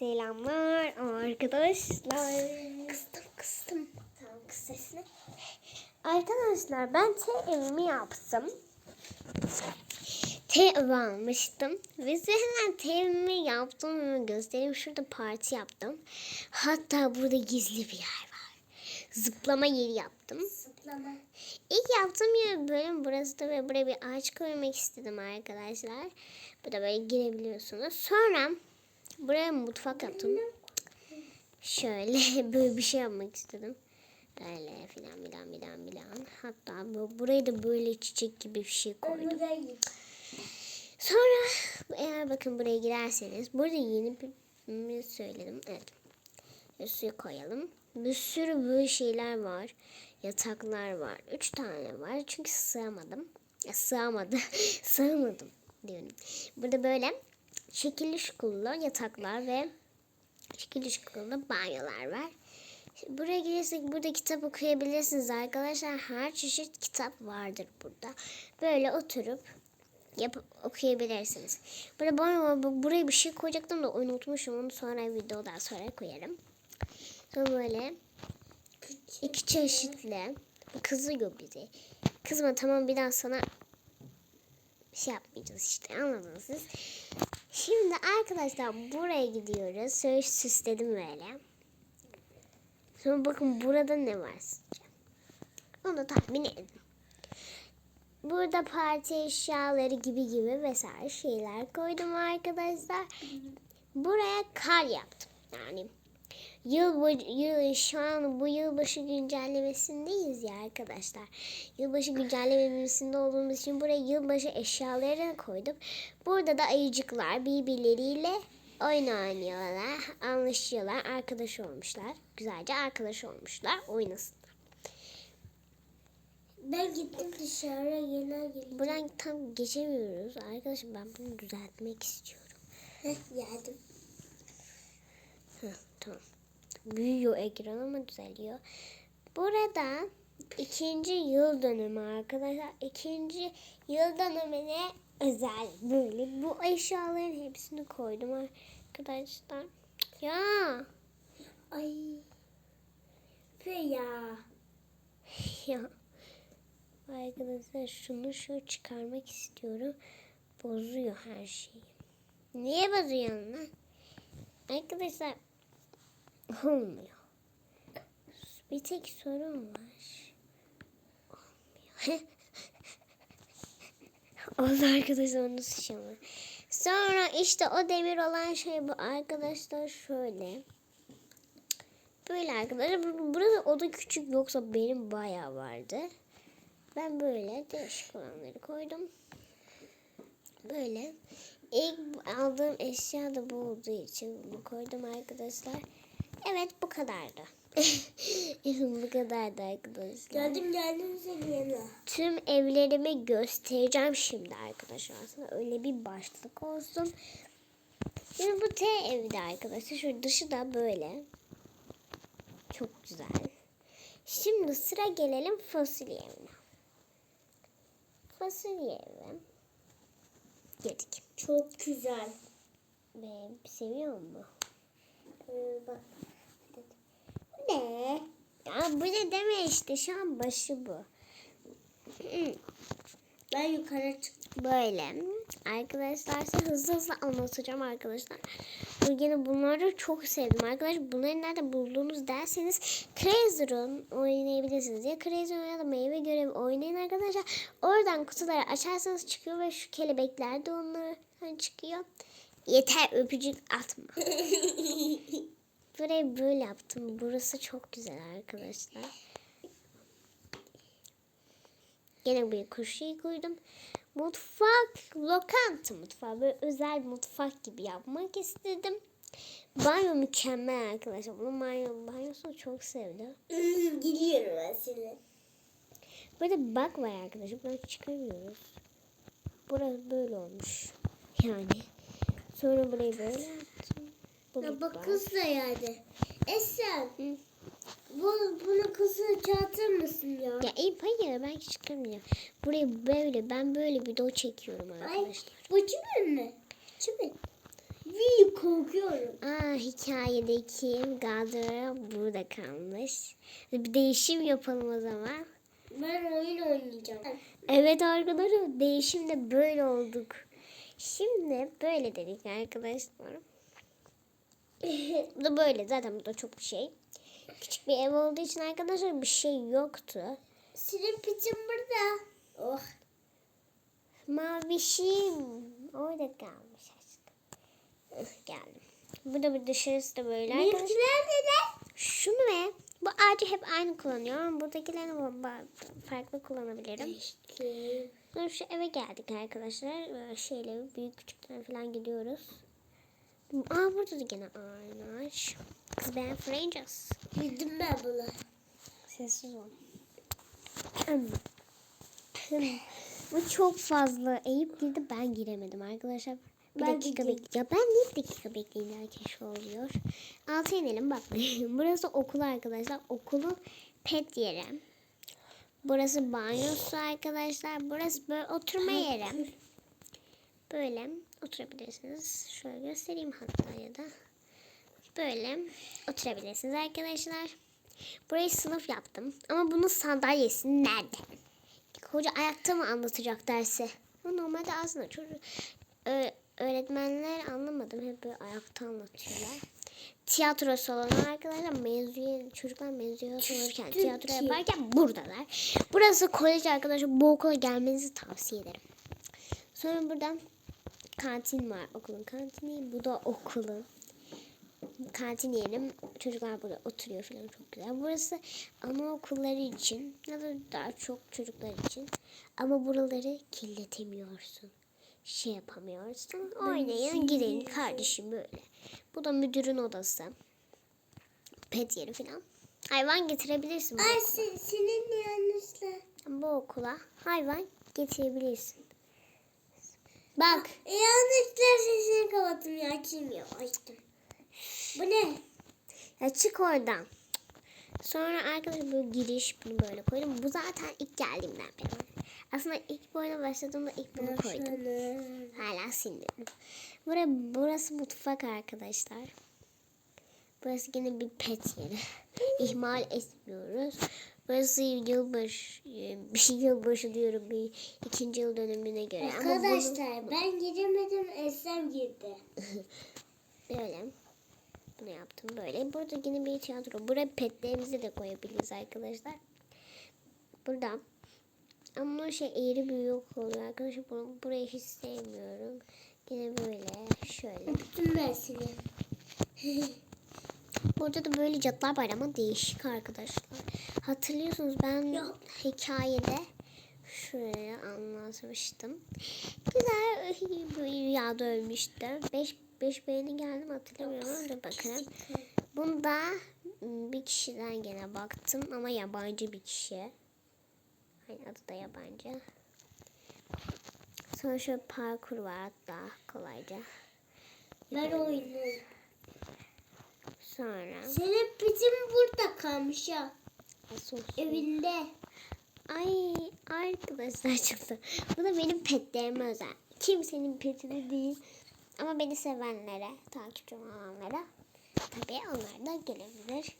Selamlar arkadaşlar. Kıstım kıstım. Tamam kız sesini. Arkadaşlar ben T evimi yaptım. T evi almıştım. Ve size hemen T evimi yaptım göstereyim. Şurada parti yaptım. Hatta burada gizli bir yer var. Zıplama yeri yaptım. Zıplama. İlk yaptığım yer bölüm burası da ve buraya bir ağaç koymak istedim arkadaşlar. Bu da böyle girebiliyorsunuz. Sonra buraya mutfak yaptım. Şöyle böyle bir şey yapmak istedim. Böyle filan filan filan filan. Hatta bu, buraya da böyle çiçek gibi bir şey koydum. Sonra eğer bakın buraya girerseniz burada yeni bir söyledim. Evet. Ve suyu koyalım. Bir sürü böyle şeyler var. Yataklar var. Üç tane var. Çünkü sığamadım. Ya sığamadı. Sığamadım diyorum. Burada böyle şekilli şukullu yataklar ve şekilli şukullu banyolar var. Şimdi Buraya gelirsek burada kitap okuyabilirsiniz arkadaşlar. Her çeşit kitap vardır burada. Böyle oturup yapıp okuyabilirsiniz. Burada bana buraya bir şey koyacaktım da unutmuşum. Onu sonra videodan sonra koyarım. Sonra böyle iki çeşitli kızıyor bizi. Kızma tamam bir daha sana bir şey yapmayacağız işte anladınız siz. Şimdi arkadaşlar buraya gidiyoruz. Söğüş süsledim böyle. Sonra bakın burada ne var sizce? Onu tahmin edin. Burada parti eşyaları gibi gibi vesaire şeyler koydum arkadaşlar. Buraya kar yaptım. Yani yıl, yıl şu an bu yılbaşı güncellemesindeyiz ya arkadaşlar. Yılbaşı güncellemesinde olduğumuz için buraya yılbaşı eşyalarını koydum. Burada da ayıcıklar birbirleriyle oyun oynuyorlar, anlaşıyorlar, arkadaş olmuşlar. Güzelce arkadaş olmuşlar, oynasın. Ben gittim dışarı yine geldim. Buradan tam geçemiyoruz. Arkadaşlar ben bunu düzeltmek istiyorum. Heh, geldim. Heh, tamam. Büyüyor ekran ama düzeliyor. Burada ikinci yıl dönümü arkadaşlar. İkinci yıl dönümüne özel böyle bu eşyaların hepsini koydum arkadaşlar. Ya Ay. Fe ya. ya arkadaşlar şunu şu çıkarmak istiyorum. Bozuyor her şeyi. Niye bozuyor lan? Arkadaşlar olmuyor. Bir tek sorun var. Olmuyor. Oldu arkadaşlar onu sıçamam. Sonra işte o demir olan şey bu arkadaşlar şöyle. Böyle arkadaşlar. Bu- Burada oda küçük yoksa benim bayağı vardı. Ben böyle değişik olanları koydum. Böyle. İlk aldığım eşya da bu olduğu için bunu koydum arkadaşlar. Evet bu kadardı. bu kadardı arkadaşlar. Geldim geldim seni yana. Tüm evlerimi göstereceğim şimdi arkadaşlar. Aslında öyle bir başlık olsun. Şimdi bu T evde arkadaşlar. Şu dışı da böyle. Çok güzel. Şimdi sıra gelelim fasulye evine. Fasulye evi. Geldik. Çok güzel. Ve seviyor mu? Ee, bak. Ne? Ya bu ne deme işte. Şu an başı bu. Ben yukarı çıktım. Böyle. Arkadaşlar size hızlı hızlı anlatacağım arkadaşlar. Yine bunları çok sevdim arkadaşlar. Bunları nerede buldunuz derseniz Crazy oynayabilirsiniz. Ya Crazy ya da meyve görevi oynayın arkadaşlar. Oradan kutuları açarsanız çıkıyor ve şu kelebekler de onlardan çıkıyor. Yeter öpücük atma. Burayı böyle yaptım. Burası çok güzel arkadaşlar. Gene bir kuşayı koydum. Mutfak, lokanta mutfağı. Böyle özel bir mutfak gibi yapmak istedim. Banyo mükemmel arkadaşlar. Bunun banyo, banyosunu çok sevdim. Gidiyorum ben seni. Burada bak var arkadaşlar. Buradan çıkamıyoruz. Burası böyle olmuş. Yani. Sonra burayı böyle yaptım. Ya Bulut bak var. kız da yani. Esen. Hı. Bu, bunu kızı çağırtır mısın ya? Ya iyi hayır ben çıkamıyorum. Burayı böyle ben böyle video çekiyorum Ay arkadaşlar. bu kimin mi? Kimin? büyük korkuyorum. Aa hikayedeki Gadra burada kalmış. Bir değişim yapalım o zaman. Ben oyun oynayacağım. Evet arkadaşlar değişimde böyle olduk. Şimdi böyle dedik arkadaşlar. Bu da böyle zaten bu da çok bir şey. Küçük bir ev olduğu için arkadaşlar bir şey yoktu. Senin piçin burada. Oh. Mavişim orada kalmış aşkım. Geldim. Bu da bir dışarısı da böyle arkadaşlar. Neden? Şunu ve bu ağacı hep aynı kullanıyorum buradakilerini farklı kullanabilirim. Sonra şu eve geldik arkadaşlar. Böyle şeyle büyük küçükler falan gidiyoruz. Aa burada da gene aynı ağaç. Kız ben Francas. Bildim ben bunu. Sessiz ol. Bu çok fazla. Eyüp girdi ben giremedim arkadaşlar. Bir Ben dakika gideyim. bek. Ya ben niye bir dakika bekleyin herkes oluyor. Altı inelim bak. Burası okul arkadaşlar. Okulun pet yeri. Burası banyosu arkadaşlar. Burası böyle oturma yeri. Böyle oturabilirsiniz. Şöyle göstereyim hatta ya da. Böyle oturabilirsiniz arkadaşlar. Burayı sınıf yaptım. Ama bunun sandalyesi nerede? Hoca ayakta mı anlatacak dersi? Bu normalde aslında çocuk öğretmenler anlamadım. Hep böyle ayakta anlatıyorlar. Tiyatro salonu arkadaşlar mezuniyet çocuklar mezuniyet olurken tiyatro yaparken buradalar. Burası kolej arkadaşlar. Bu okula gelmenizi tavsiye ederim. Sonra buradan kantin var. Okulun kantini. Bu da okulun kantin yerim. Çocuklar burada oturuyor falan çok güzel. Burası anaokulları için ya da daha çok çocuklar için. Ama buraları kirletemiyorsun. Şey yapamıyorsun. Oynayın gidin kardeşim böyle. Bu da müdürün odası. Pet yeri falan. Hayvan getirebilirsin bu, Ay okula. se- senin yanlışla. bu okula. Hayvan getirebilirsin. Bak. E, yanlışla sesini kapattım ya. Açayım ya. Açtım. Bu ne? Ya çık oradan. Sonra arkadaşlar böyle giriş bunu böyle koydum. Bu zaten ilk geldiğimden beri. Aslında ilk bu oyuna başladığımda ilk bunu koydum. Hala silmedim. Burası, burası mutfak arkadaşlar. Burası yine bir pet yeri. İhmal etmiyoruz. Burası yılbaşı, bir yılbaşı diyorum bir ikinci yıl dönümüne göre. Ama bunu- Arkadaşlar ben giremedim. Eslem girdi. Böyle. Bunu yaptım böyle. Burada yine bir tiyatro. Buraya petlerimizi de koyabiliriz arkadaşlar. Burada. Ama şey eğri bir yok oluyor arkadaşlar. Bunu, burayı hiç sevmiyorum. Yine böyle. Şöyle. Öptüm ben seni. Burada da böyle cadılar var ama değişik arkadaşlar. Hatırlıyorsunuz ben Yok. hikayede şöyle anlatmıştım. Güzel bir rüyada ölmüştü. 5 5 beğeni geldi mi hatırlamıyorum ama dur bakalım. Bunda ım, bir kişiden gene baktım ama yabancı bir kişi. Hani adı da yabancı. Sonra şöyle parkur var hatta kolayca. Ben oynuyorum. Sonra Senin piçin burada kalmış ya. Sus. Evinde. Ay arkadaşlar çıktı. Bu da benim petlerime özel. Kimsenin peti de değil. Ama beni sevenlere, takipçi olanlara tabii onlar da gelebilir.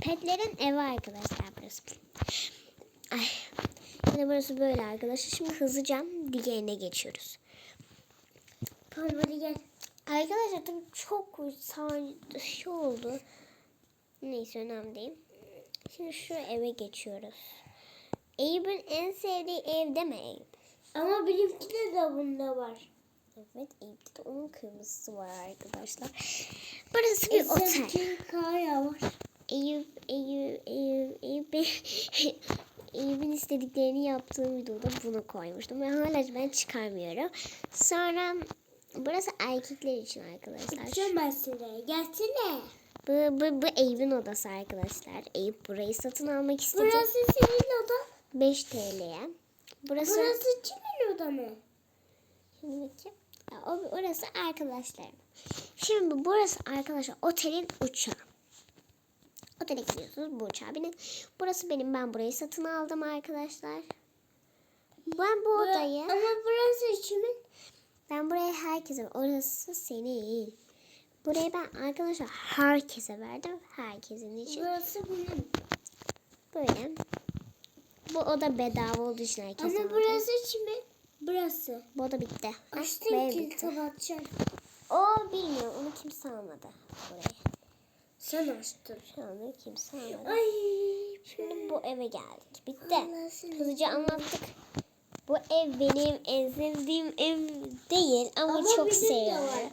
Petlerin evi arkadaşlar burası. Ay. Yine burası böyle arkadaşlar. Şimdi hızlıca diğerine geçiyoruz. Hadi gel. Arkadaşlar tabii çok şey oldu. Neyse önemli değil. Şimdi şu eve geçiyoruz. Eyüp'ün en sevdiği ev değil mi Eyüp? Ama benimki de de bunda var. Evet Eyüp'te de onun kırmızısı var arkadaşlar. Burası bir otel. Esemkin kaya var. Eyüp, Eyüp, Eyüp, Eyüp, Eyüp'ün istediklerini yaptığım videoda bunu koymuştum. Ve hala ben çıkarmıyorum. Sonra burası erkekler için arkadaşlar. Seni. Gelsene. Bu, bu, bu Eyüp'ün odası arkadaşlar. Eyüp burayı satın almak istedi. Burası senin odan. 5 TL'ye. Burası, Burası kimin oda mı? Şimdi bakayım. Orası arkadaşlarım. Şimdi burası arkadaşlar otelin uçağı. Otele gidiyorsunuz bu uçağa binin. Burası benim ben burayı satın aldım arkadaşlar. Ben bu odayı Ama burası kimin? Ben buraya herkese orası senin. Burayı ben arkadaşlar herkese verdim. Herkesin için. Burası benim. Böyle. Bu oda bedava olduğu için herkes Ama aldı. burası kimin? Burası. Bu oda bitti. Ah, böyle ki kapatacağım. O bilmiyorum. Onu kimse almadı. Burayı. Sen açtın. Şu anda kimse almadı. Ay. Şimdi bu eve geldik. Bitti. Hızlıca anlattık. Bu ev benim en sevdiğim ev değil ama, Ama çok seviyorum.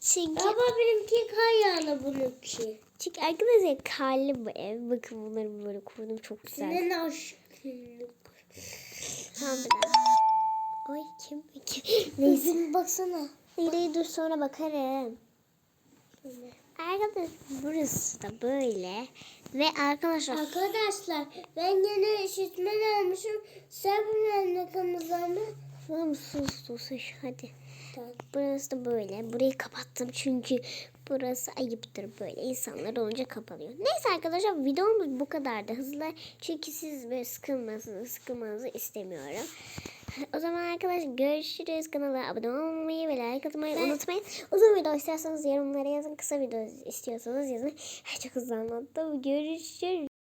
Çünkü, Ama benimki kar yağlı bununki. çünkü arkadaşlar karlı bu ev. Bakın bunları böyle kurdum çok güzel. Senin aşkın. Tamam. Ay kim kim? Neyse. Baksana. İleri dur sonra bakarım. Arkadaşlar burası da böyle. Ve arkadaşlar Arkadaşlar ben yine işitmen almışım. Sen bunun kırmızı Tamam sus sus hadi. Tamam. Burası da böyle. Burayı kapattım çünkü burası ayıptır böyle. insanlar olunca kapanıyor. Neyse arkadaşlar videomuz bu kadardı. Hızlı çünkü siz böyle sıkılmasınız, sıkılmanızı istemiyorum. O zaman arkadaşlar görüşürüz. Kanala abone olmayı ve like atmayı unutmayın. Uzun video isterseniz yorumlara yazın. Kısa video istiyorsanız yazın. Çok hızlı anlattım. Görüşürüz.